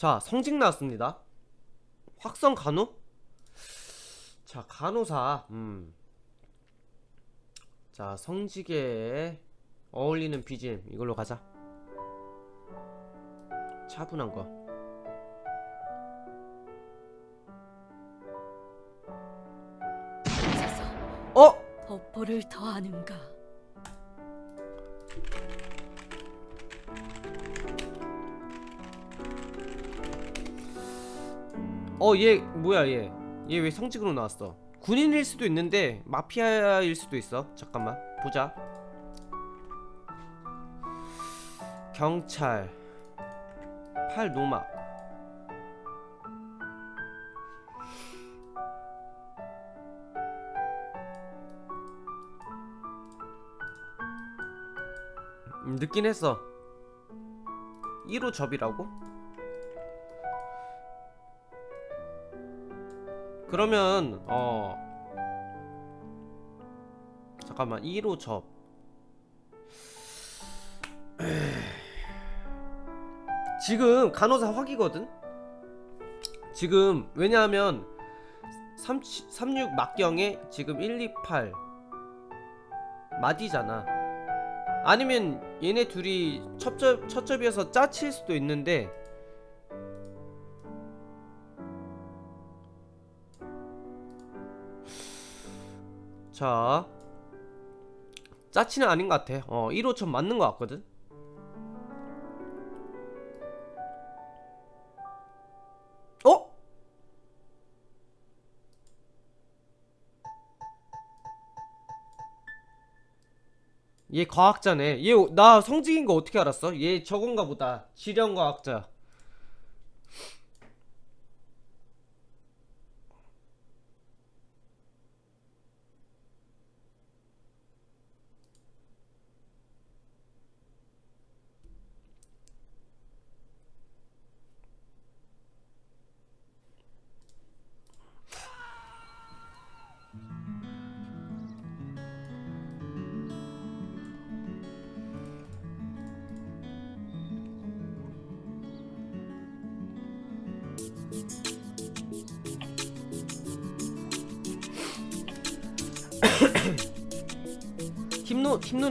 자, 성직 나왔습니다. 확성 간호? 자, 간호사. 음. 자, 성직에 어울리는 BGM 이걸로 가자. 차분한 거. 어? 업보를 더하는가 어, 얘 뭐야 얘? 얘 왜 성직으로 나왔어? 군인일 수도 있는데 마피아일 수도 있어. 잠깐만 보자. 경찰, 팔 노막. 음, 늦긴 했어. 1호 접이라고? 그러면 어. 잠깐만 1호 접. 지금 간호사 확이거든? 지금 왜냐하면 3, 36 막경에 지금 128 마디잖아. 아니면 얘네 둘이 첫접, 첫접이어서 짜칠 수도 있는데 자 짜치는 아닌 것 같아. 어 1호 전 맞는 것 같거든. 어? 얘 과학자네. 얘 나 성직인 거 어떻게 알았어? 얘 저건가 보다. 지령과학자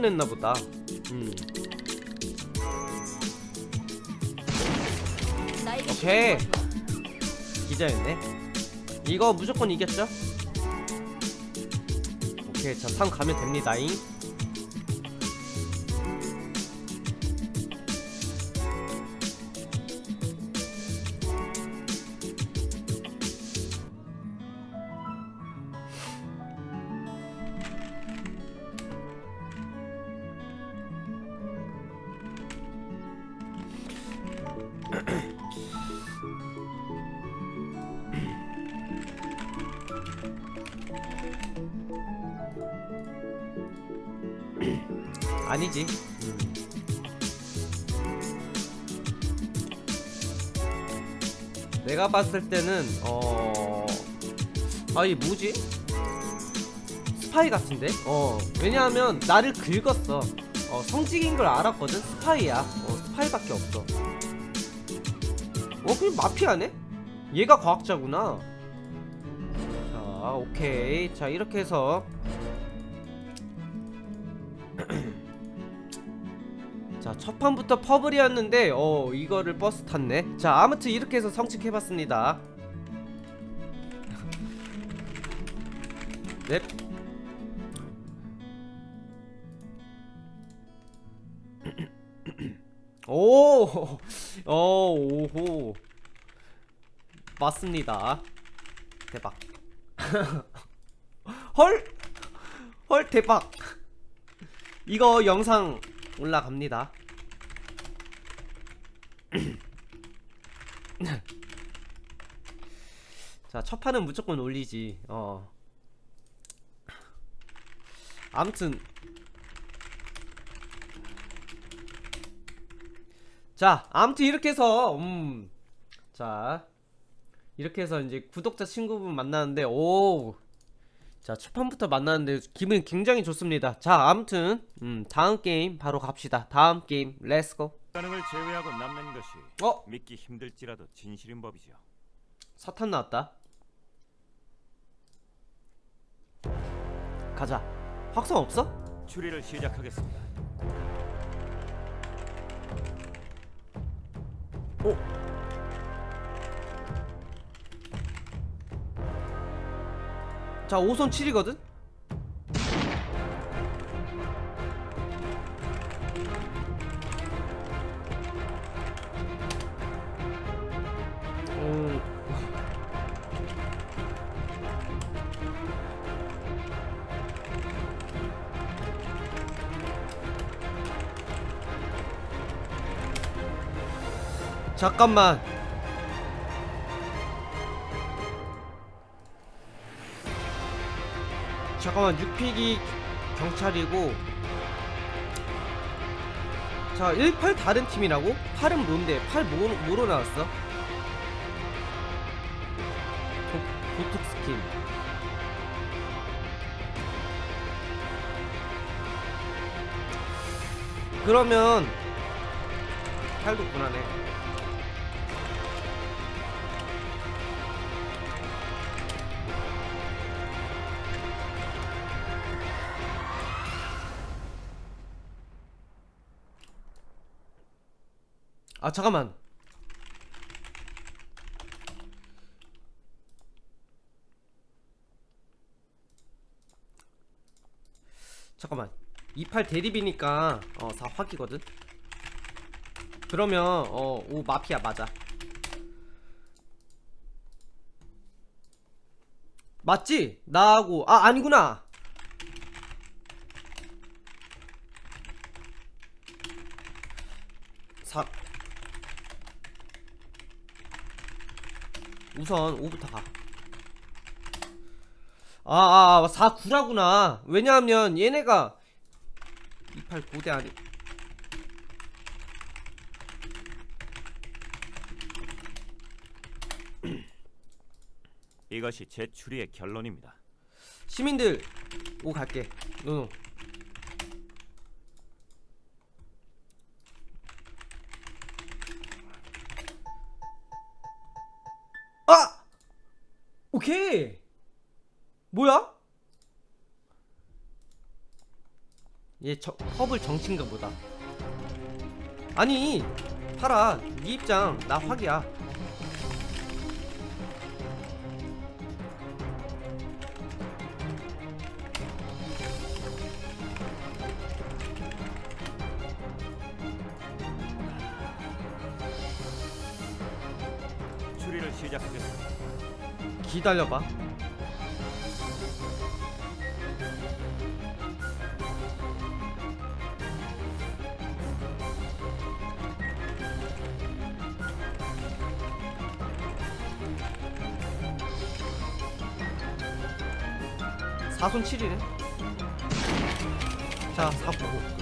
냈나 보다. 음. 오케이. 기자였네. 이거 무조건 이겼죠? 오케이 자3 가면 됩니다잉 아니지 음. 내가 봤을 때는 어... 아이 뭐지? 스파이 같은데? 어 왜냐하면 나를 긁었어 어 성직인 걸 알았거든? 스파이야 어 스파이밖에 없어 어 그냥 마피아네? 얘가 과학자구나 자 오케이 자 이렇게 해서 자 첫판부터 퍼블이었는데 어 이거를 버스 탔네 자 아무튼 이렇게 해서 성직해봤습니다 넵 오, 어, 오호. 맞습니다. 대박. 헐! 헐, 대박. 이거 영상 올라갑니다. 자, 첫 판은 무조건 올리지. 어. 아무튼 자, 아무튼 이렇게 해서 음. 자. 이렇게 해서 이제 구독자 친구분 만나는데 오. 자, 첫 판부터 만나는데 기분이 굉장히 좋습니다. 자, 아무튼 음, 다음 게임 바로 갑시다. 다음 게임 렛츠고. 가능을 제외하고 남는 것이 어? 믿기 힘들지라도 진실인 법이죠. 사탄 나왔다. 가자. 확성 없어? 추리를 시작하겠습니다. 자, 5손 7이거든? 음. 잠깐만. 잠깐만 6픽이 경찰이고 자 18 다른 팀이라고? 8은 뭔데? 8 뭐, 뭐로 나왔어? 도, 도특 스킨 그러면 8도 분하네 아 잠깐만. 잠깐만. 28 대립이니까 어 4 확이거든. 그러면 어5 마피아 맞아. 맞지? 나하고. 아 아니구나 사 우선 5부터 가. 아, 아, 4, 9라구나. 왜냐하면 얘네가 28 고대 아니. 이것이 제 추리의 결론입니다. 시민들 5 갈게. 노노. 오케이. 뭐야? 얘 저, 허블 정치인가 보다. 아니, 파라, 네 입장 나 확이야. 추리를 시작하겠습니다. 기다려봐. 사손 7이네. 자, 499.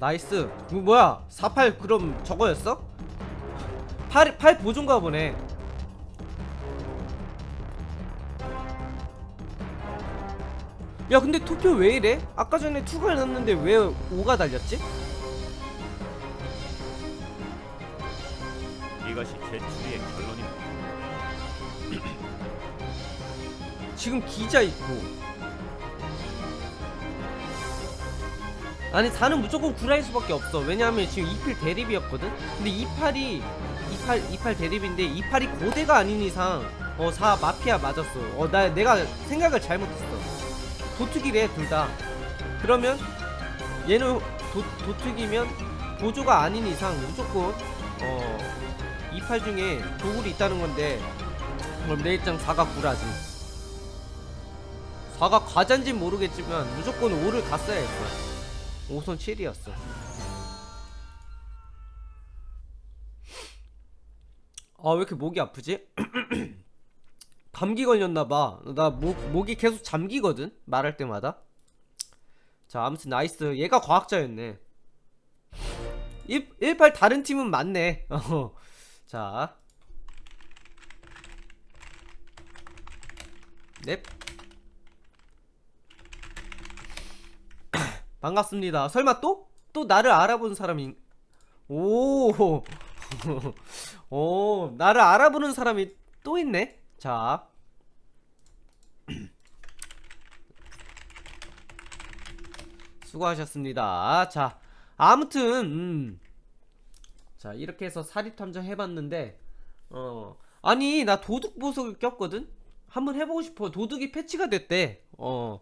나이스. 이거 뭐야? 48 그럼 저거였어? 8, 8 보존가 보네. 야 근데 투표 왜 이래? 아까 전에 2가 났는데 왜 5가 달렸지? 이것이 제 추리의 결론입니다. 지금 기자 있고 아니 4는 무조건 구라일 수밖에 없어. 왜냐하면 지금 2필 대립이었거든? 근데 28이 28, 28 대립인데 28이 고대가 아닌 이상 어 4 마피아 맞았어. 어 나 내가 생각을 잘못했어. 도특이래 둘다. 그러면 얘는 도, 도특이면 보조가 아닌 이상 무조건 어 28 중에 도굴이 있다는 건데 그럼 내 입장 4가 구라지. 4가 과자인진 모르겠지만 무조건 5를 갔어야 했어 5선 7이었어. 아 왜 이렇게 목이 아프지? 감기 걸렸나봐. 나 목, 목이 계속 잠기거든? 말할 때마다? 자 아무튼 나이스. 얘가 과학자였네. 1, 18 다른 팀은 맞네. 어. 자. 넵. 반갑습니다. 설마 또? 또 나를 알아본 사람이 오. 오, 나를 알아보는 사람이 또 있네. 자. 수고하셨습니다. 자, 아무튼 음. 자, 이렇게 해서 사립 탐정 해 봤는데 어. 아니, 나 도둑 보석을 꼈거든. 한번 해 보고 싶어. 도둑이 패치가 됐대. 어.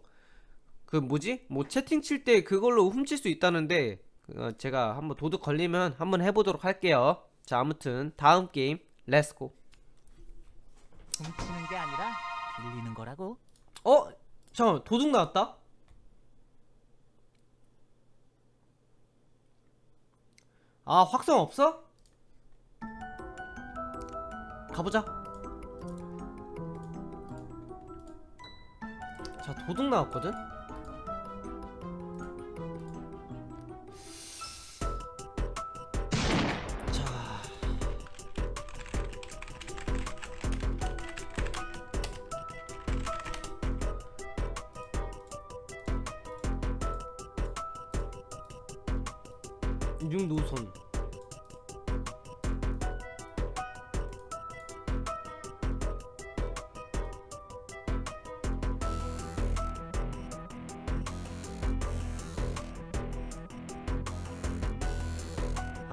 그 뭐지? 뭐 채팅 칠 때 그걸로 훔칠 수 있다는데 어, 제가 한번 도둑 걸리면 한번 해보도록 할게요. 자 아무튼 다음 게임 렛츠고. 훔치는 게 아니라 빌리는 거라고. 어? 잠깐 도둑 나왔다. 아 확성 없어? 가보자. 자 도둑 나왔거든.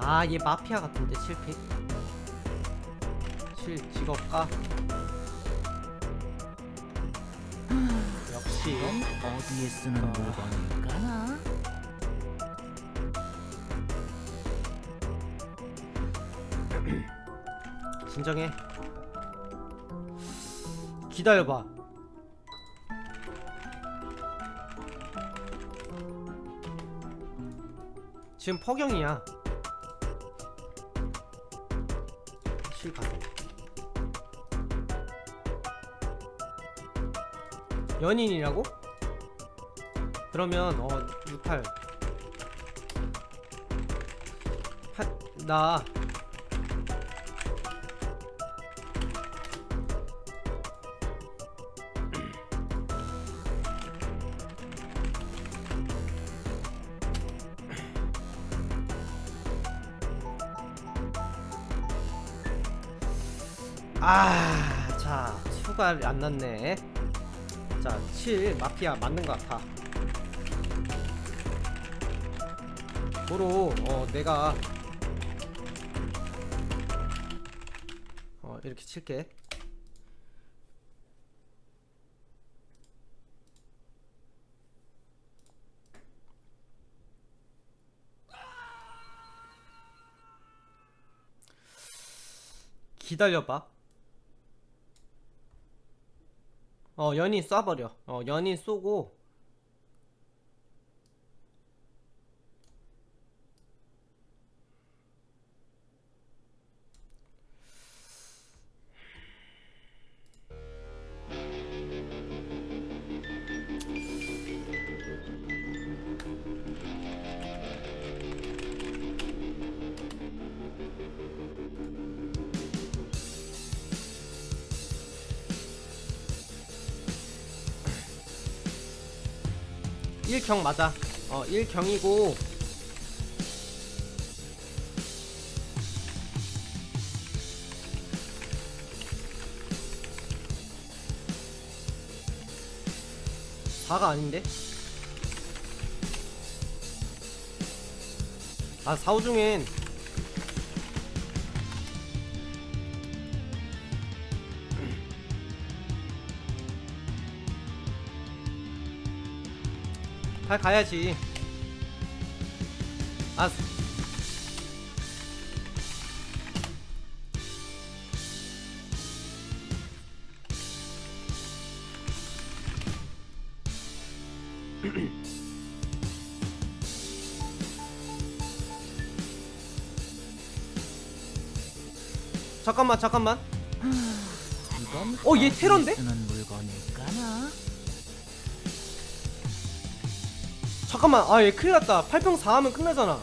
아 얘 마피아 같은데 실패? 실 직업가? 역시 어디에 쓰는 물건일까나? 진정해. 기다려봐. 지금 퍼경이야 실 가서 연인이라고? 그러면 어 68. 나 아, 자, 수가 안 났네. 자, 7 마피아 맞는 것 같아. 도로 어 내가 어 이렇게 칠게. 기다려봐. 어 연인 쏴버려. 어 연인 쏘고 일경 맞아 어 1경이고 사가 아닌데? 아 4, 5 중엔 잘 가야지. 아. 잠깐만 잠깐만 이건 어, 얘 어디에 테러인데? 잠깐만 아 얘 큰일 났다. 8평 4하면 끝나잖아.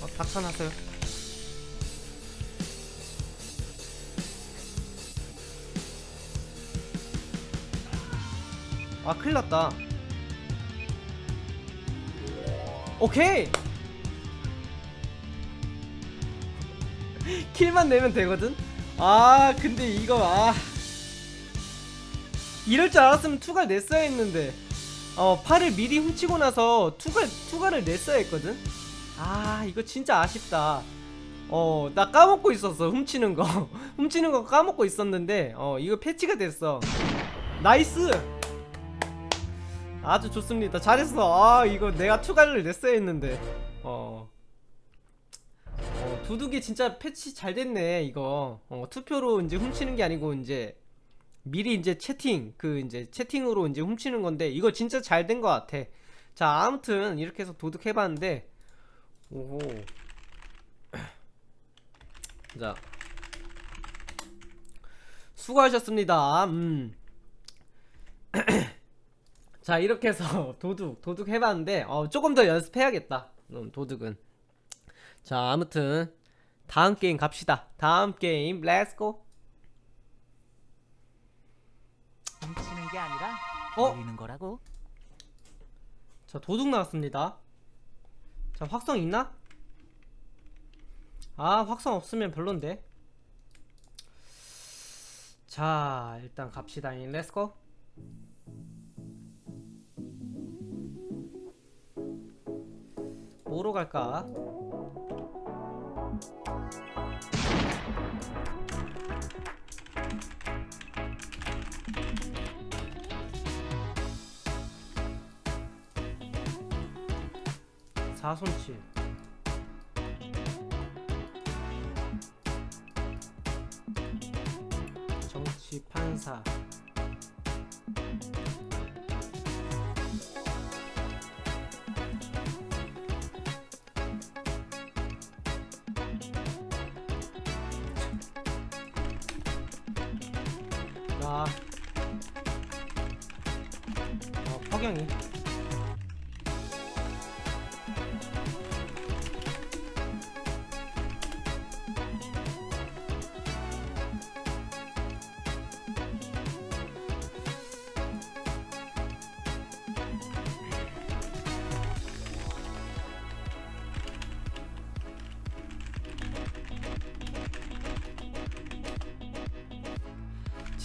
어, 박찬하세요. 아 큰일 났다. 오케이! 킬만 내면 되거든? 아 근데 이거 아. 이럴 줄 알았으면 투가 냈어야 했는데. 어 팔을 미리 훔치고 나서 투가 투가를 냈어야 했거든? 아 이거 진짜 아쉽다. 어 나 까먹고 있었어 훔치는 거. 훔치는 거 까먹고 있었는데 어 이거 패치가 됐어. 나이스! 아주 좋습니다. 잘했어. 아 이거 내가 투가를 냈어야 했는데. 어, 어 도둑이 진짜 패치 잘 됐네 이거. 어 투표로 이제 훔치는 게 아니고 이제 미리 이제 채팅 그 이제 채팅으로 이제 훔치는 건데 이거 진짜 잘 된 것 같아. 자 아무튼 이렇게 해서 도둑 해봤는데 오호. 자. 수고하셨습니다. 음. 자 이렇게 해서 도둑 도둑 해봤는데 어, 조금 더 연습해야겠다. 음, 도둑은. 자 아무튼 다음 게임 갑시다. 다음 게임 렛츠고 어? 빌리는 거라고. 자 도둑 나왔습니다 자 확성 있나? 아 확성 없으면 별론데 자 일단 갑시다 렛츠고 뭐로 갈까? 사손칠 정치 판사. 나 어, 퍼경이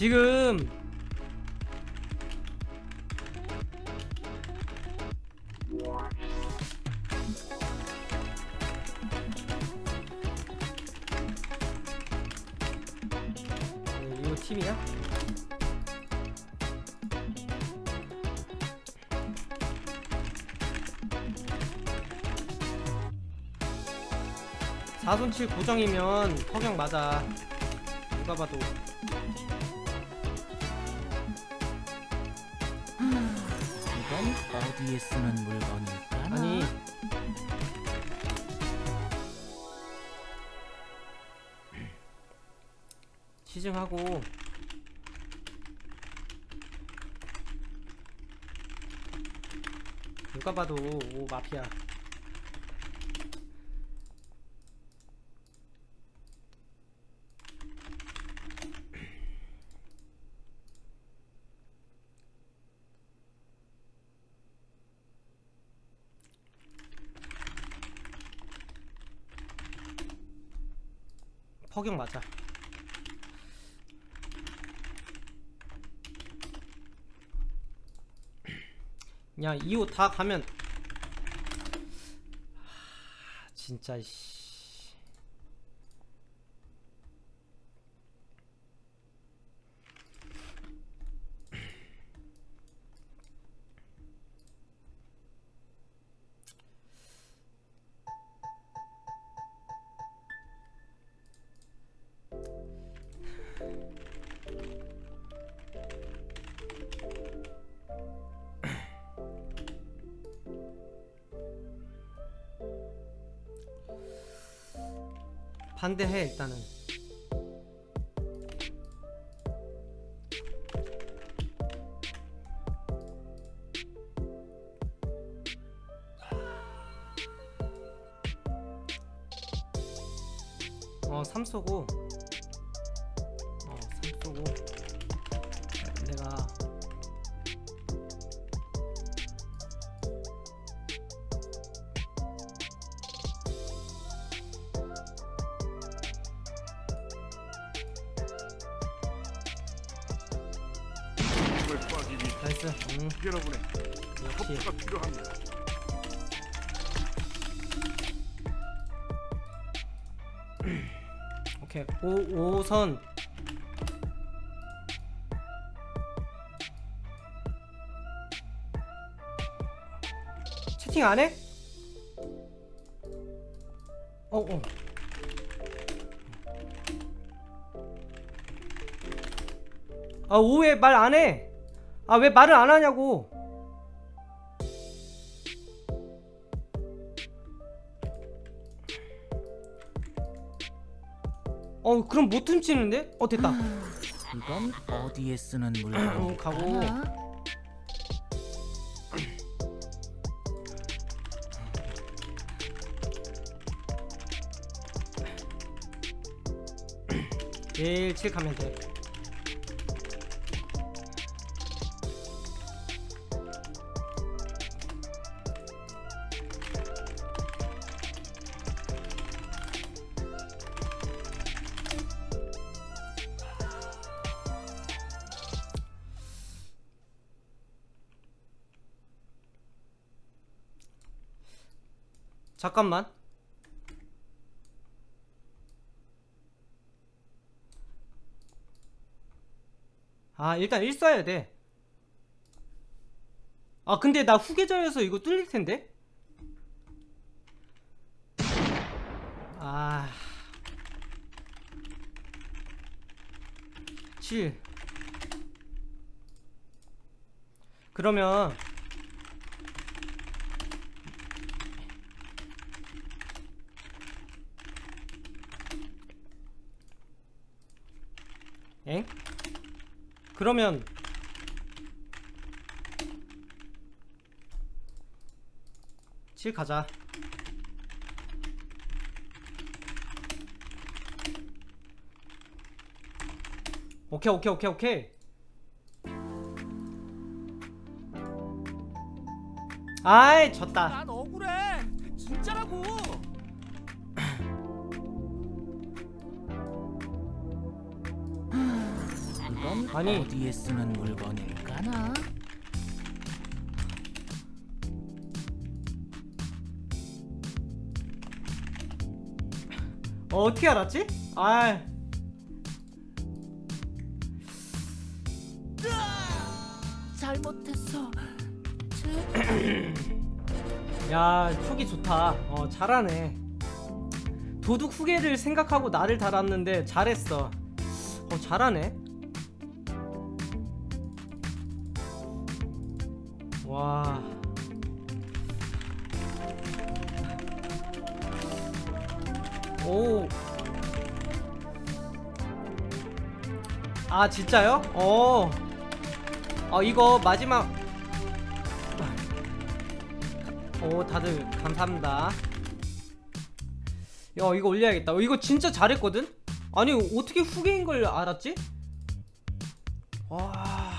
지금 네, 이거 팀이야? 사손칠 고정이면 허경 맞아 누가 봐도 어디에 쓰는 물건일까나? 아니. 시즌하고. 누가 봐도 오 마피아 퍼경 맞아. 야 이 옷 다 가면 하, 진짜 씨 반대해 일단은. 어 삼쏘고 오, 5선 채팅 안 해? 어, 어. 아, 오해 말안 해. 아, 왜 말을 안 하냐고. 어, 그럼 못 훔치는데? 어, 됐다. 이건 어디에 쓰는 어, 물건일까나? 가고. 일칠 가면 돼. 잠깐만. 아, 일단 1 써야 돼. 아, 근데 나 후계자여서 이거 뚫릴 텐데? 아. 7. 그러면 그러면 칠 가자. 오케이 오케이 오케이 오케이. 아이 졌다. 아니. 어디에 쓰는 물건일까나? 어, 어떻게 알았지? 아. 잘못했어. 야 촉이 좋다 어 잘하네 도둑 후계를 생각하고 나를 달았는데 잘했어 어 잘하네 오. 아, 진짜요? 어. 어, 이거 마지막 오 다들 감사합니다 야 이거 올려야겠다 어, 이거 진짜 잘했거든? 아니 어떻게 후계인 걸 알았지? 와...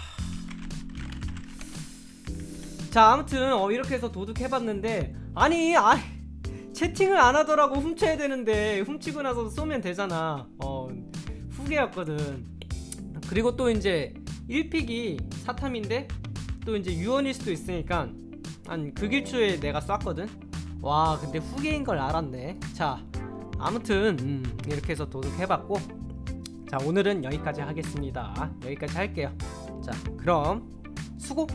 자 아무튼 어, 이렇게 해서 도둑 해봤는데 아니 아 채팅을 안 하더라고 훔쳐야 되는데 훔치고 나서 쏘면 되잖아. 어 후계였거든. 그리고 또 이제 1픽이 사탐인데 또 이제 유언일 수도 있으니까 한 극일초에 내가 쐈거든. 와 근데 후계인 걸 알았네. 자 아무튼 음, 이렇게 해서 도둑 해봤고. 자 오늘은 여기까지 하겠습니다. 여기까지 할게요. 자 그럼 수고